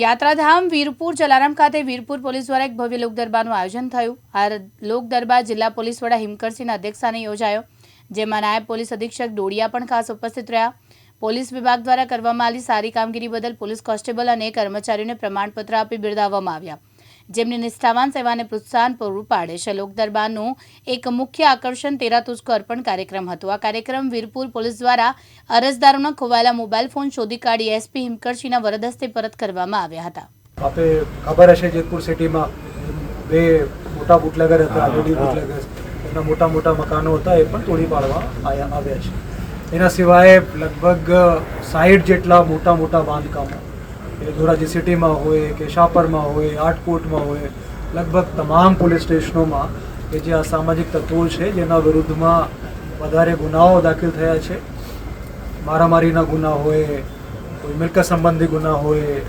યાત્રાધામ વીરપુર જલારામ ખાતે વીરપુર પોલીસ દ્વારા એક ભવ્ય લોક આયોજન થયું. આ લોક દરબાર જિલ્લા પોલીસ વડા હિમકરસિંહના અધ્યક્ષસ્થાને યોજાયો, જેમાં નાયબ પોલીસ અધિક્ષક ડોડિયા પણ ખાસ ઉપસ્થિત રહ્યા. પોલીસ વિભાગ દ્વારા કરવામાં આવેલી સારી કામગીરી બદલ પોલીસ કોન્સ્ટેબલ અને કર્મચારીઓને પ્રમાણપત્ર આપી બિરદાવવામાં આવ્યા. જેમની નિષ્ઠાવાન સેવાને પ્રોત્સાહન પૂરું પાડે છે. લોક દરબારનું એક મુખ્ય આકર્ષણ તેરા તુસ્કો અર્પણ કાર્યક્રમ હતો. આ કાર્યક્રમ વીરપુર પોલીસ દ્વારા અરજદારોના ખોવાયેલા મોબાઈલ ફોન શોધી કાઢી એસપી હિમકરસિંહના વરદસ્તે પરત કરવામાં આવ્યા હતા. આપે ખબર હશે જેતપુર સિટીમાં બે મોટા બુટલેગર હતા લેડી બુટલેગર. એમના મોટા મોટા મકાનો હતા એ પણ તોડી પાડવા આયા આવ્યા છે. એના સિવાય લગભગ સાઠ જેટલા મોટા મોટા બાંધકામો એ ધોરાજી સિટીમાં હોય કે શાપરમાં હોય આટકોટમાં હોય, લગભગ તમામ પોલીસ સ્ટેશનોમાં કે જે આ સામાજિક તત્વો છે જેના વિરુદ્ધમાં વધારે ગુનાઓ દાખલ થયા છે. મારામારીના ગુના હોય, કોઈ મિલકત સંબંધી ગુના હોય,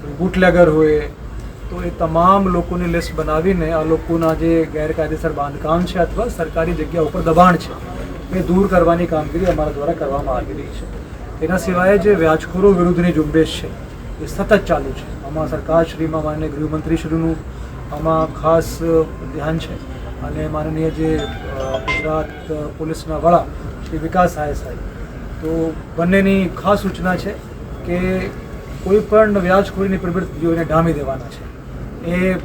કોઈ બુટલેગર હોય, તો એ તમામ લોકોની લિસ્ટ બનાવીને આ લોકોના જે ગેરકાયદેસર બાંધકામ છે અથવા સરકારી જગ્યા ઉપર દબાણ છે, એ દૂર કરવાની કામગીરી અમારા દ્વારા કરવામાં આવી રહી છે. એના સિવાય જે વ્યાજખોરો વિરુદ્ધની ઝુંબેશ છે એ સતત ચાલુ છે. આમાં સરકારશ્રીમાં માનનીય ગૃહમંત્રીશ્રીનું આમાં ખાસ ધ્યાન છે. અને માનનીય જે ગુજરાત પોલીસના વડા શ્રી વિકાસ સહાય સાહેબ, તો બંનેની ખાસ સૂચના છે કે કોઈ પણ વ્યાજખોરીની પ્રવૃત્તિઓને ડામી દેવાના છે. એ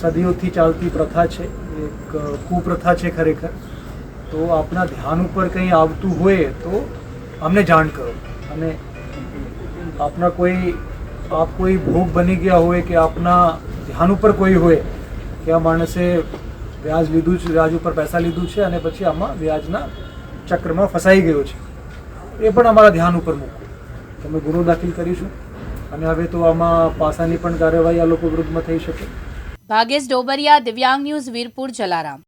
સદીઓથી ચાલતી પ્રથા છે, એક કુપ્રથા છે ખરેખર. તો આપના ધ્યાન ઉપર કંઈ આવતું હોય તો અમને જાણ કરો. અને આપના કોઈ આપ કોઈ ભોગ બની ગયા હોય કે આપના ધ્યાન ઉપર કોઈ હોય કે આ માણસે વ્યાજ લીધું છે વ્યાજ ઉપર પૈસા લીધું છે અને પછી આમાં વ્યાજના ચક્રમાં ફસાઈ ગયો છે એ પણ અમારા ધ્યાન ઉપર મૂકો તમે ગુનો દાખલ કરીશું અને હવે તો આમાં પાસાની પણ કાર્યવાહી આ લોકો વિરુદ્ધમાં થઈ શકે. ભાગેશ ડોબરિયા, દિવ્યાંગ ન્યૂઝ વીરપુર, જલારામ.